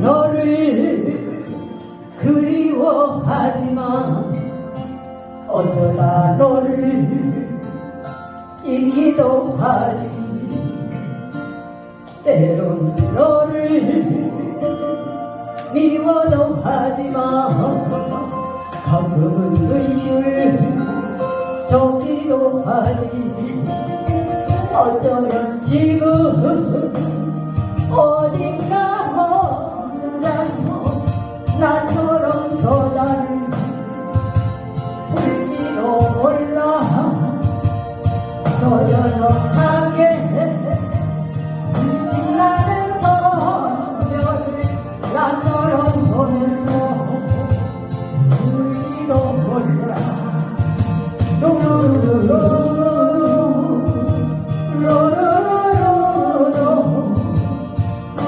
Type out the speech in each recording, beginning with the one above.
너를 그리워하지만 어쩌다 너를 잊기도 하지. 때론 너를 미워도 하지만 가끔은 눈실 좁기도 하지. 어쩌면 지금 저녁하게 빛나는 저별 나처럼 보면서 울지도 몰라. 루루루루루루루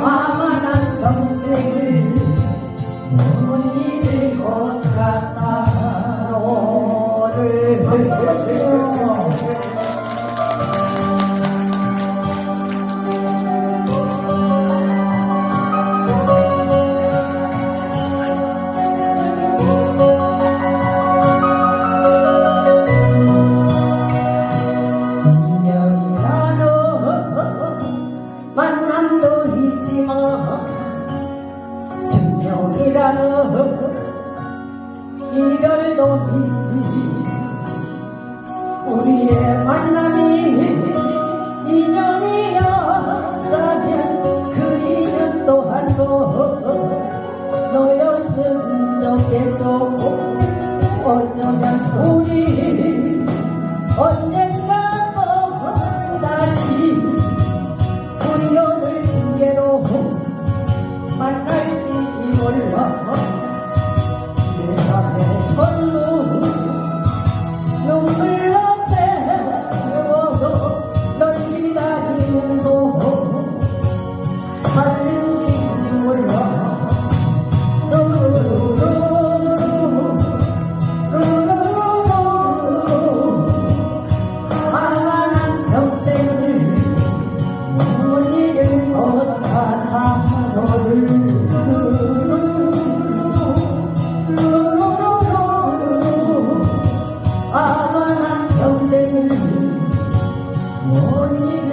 아마 난 평생을 계속 어쩌면 우리 언젠가 또 다시 우연을 핑계로 만날지 몰라. 내 삶에 별로 눈물로 채워도 널 기다리는 소원 morning.